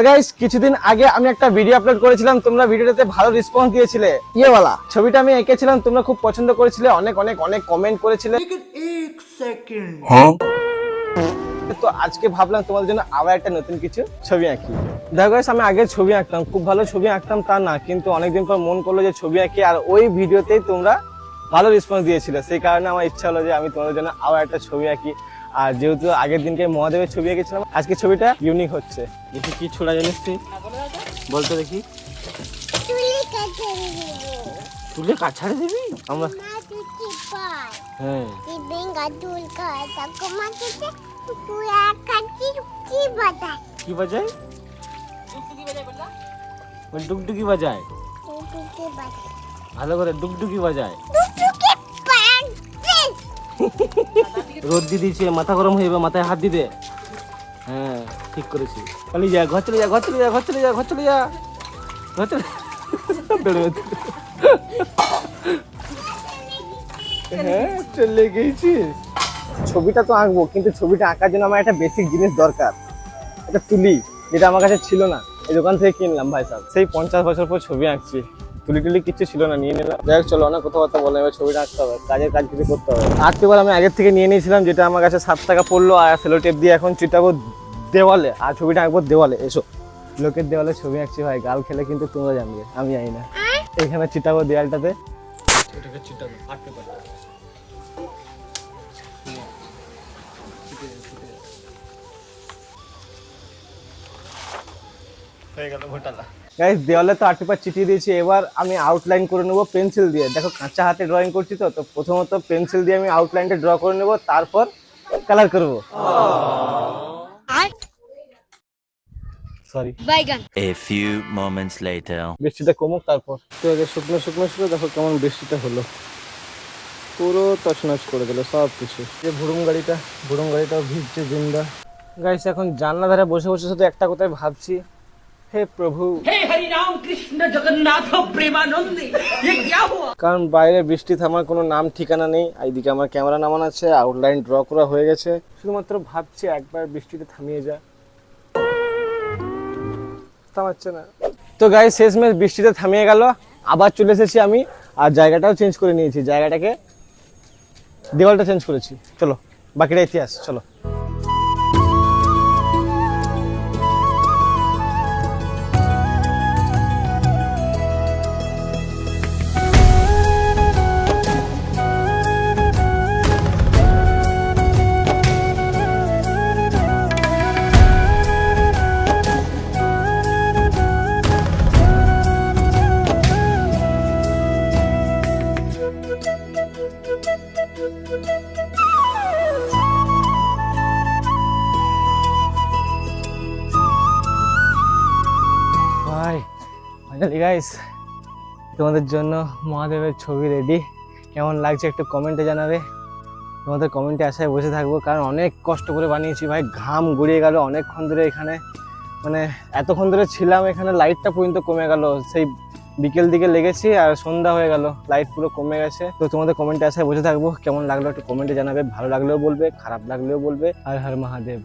তো গাইস কিছুদিন আগে আমি একটা ভিডিও আপলোড করেছিলাম তোমরা ভিডিওটাতে ভালো রেসপন্স দিয়েছিলে। ইয়েওয়ালা ছবিটা আমি এঁকেছিলাম তোমরা খুব পছন্দ করেছিলে অনেক অনেক অনেক কমেন্ট করেছিলে। তো আজকে ভাবলাম তোমাদের জন্য আবার একটা নতুন কিছু ছবি আঁকি। দেখো guys, আমি আগে ছবি আঁকতাম খুব ভালো ছবি আঁকতাম তা না কিন্তু অনেকদিন পর মন করল যে ছবি আঁকি আর ওই ভিডিওতেই তোমরা ভালো রেসপন্স দিয়েছিলে। সেই কারণে আমার ইচ্ছা হলো যে আমি তোমাদের জন্য আবার একটা ছবি আঁকি। আর যেহেতু আগের দিনকে মহাদেবের ছবি এঁকেছিলাম আজকে ছবিটা ইউনিক হচ্ছে। দেখি কি ছোড়া জানিস তুই? বলতে দেখি। চুলি কাছাড়ে দিবি? আমরা মা তুই পায় হ্যাঁ কি বাজায়। ডুগডুগি ভালো করে ডুগডুগি বাজায়। রোদ দিয়ে দিয়েছে, মাথা গরম হয়ে যাবে, মাথায় হাত দিতে হ্যাঁ ঠিক করেছি চলে যা, ঘর চলে যা, ঘর চলে যা, ঘর চলে যা, ঘর চলে যা। ঘর চলে বেরো। হ্যাঁ চলে গেছিস। ছবিটা তো আঁকবো, কিন্তু ছবিটা আঁকার জন্য আমার একটা বেসিক জিনিস দরকার। একটা তুলি, যেটা আমার কাছে ছিল না। এই দোকান থেকে কিনলাম ভাই সাহেব সেই পঞ্চাশ বছর পর ছবি আঁকছি। তুলি টুলি কিচ্ছু ছিল না নিয়ে নিলাম। যাই হোক চলো অনেক কথাবার্তা বলে এবার ছবিটা আঁকতে হবে কাজের কাজ কিছু করতে হবে। আঁকতে পারে আমি আগের থেকে নিয়ে নিয়েছিলাম যেটা আমার কাছে সাত টাকা পড়ল আর সেলো টেপ দিয়ে এখন চিটাবো দেওয়ালে। আর ছবিটা আঁকবো দেওয়ালে এসো। লোকের দেওয়ালে ছবি আঁকছি ভাই গাল খেলে কিন্তু তোমরা জানবে আমি জানি না। এখানে চিটাবো দেওয়ালটাতে এটাকে চিটাবো আঁকতে হয়ে গেল ঘোটালা। গাইস দেওয়ালে তো আর্ট পেপার চিটিয়ে দিয়েছি। এবার আমি আউটলাইন করে নেব পেন্সিল দিয়ে। দেখো কাঁচা হাতে ড্রয়িং করছি তো তো প্রথমত পেন্সিল দিয়ে আমি আউটলাইনটা ড্র করে নেব তারপর কালার করব। সরি বাইগান. বৃষ্টিটা কমুক তারপর তো আগে শুকনো শুকনো ছিল দেখো কেমন বৃষ্টিটা হলো। পুরো তছনছ করে দিল সব কিছু যে ভুরুম গাড়িটা ভুরুম গাড়িটাও ভিজছে জিন্দা গাইস এখন জানলা ধারে বসে বসে শুধু একটা কথাই ভাবছি। হে প্রভু। হে হরি রাম কৃষ্ণ জগন্নাথ প্রেমানন্দে কিয়া হুয়া কারণ বাইরে বৃষ্টি থামার কোনো নাম ঠিকানা নেই এইদিকে আমার ক্যামেরা নামান আছে আউটলাইন ড্র করা হয়ে গেছে। শুধুমাত্র ভাবছি একবার বৃষ্টিতে থামিয়ে যা। থামাচ্ছে না। তো গাই শেষমেশ বৃষ্টিতে থামিয়ে গেল আবার চলে এসেছি আমি আর জায়গাটাও চেঞ্জ করে নিয়েছি। জায়গাটাকে দেওয়ালটা চেঞ্জ করেছি। চলো বাকিটা ইতিহাস চলো। ফাইনালি গাইস তোমাদের জন্য মহাদেবের ছবি রেডি কেমন লাগছে একটু কমেন্টে জানাবে। তোমাদের কমেন্টে আশায় বসে থাকব, কারণ অনেক কষ্ট করে বানিয়েছি ভাই। ঘাম গড়িয়ে গেল অনেকক্ষণ ধরে এখানে। মানে এতক্ষণ ধরে ছিলাম এখানে লাইটটা পর্যন্ত কমে গেল। সেই বিকেল দিকে লেগেছি আর সন্ধ্যা হয়ে গেল। লাইট পুরো কমে গেছে। তো তোমাদের কমেন্টে আশায় বসে থাকব। কেমন লাগল একটু কমেন্টে জানাবে। ভালো লাগলেও বলবে, খারাপ লাগলেও বলবে। আর হর মহাদেব।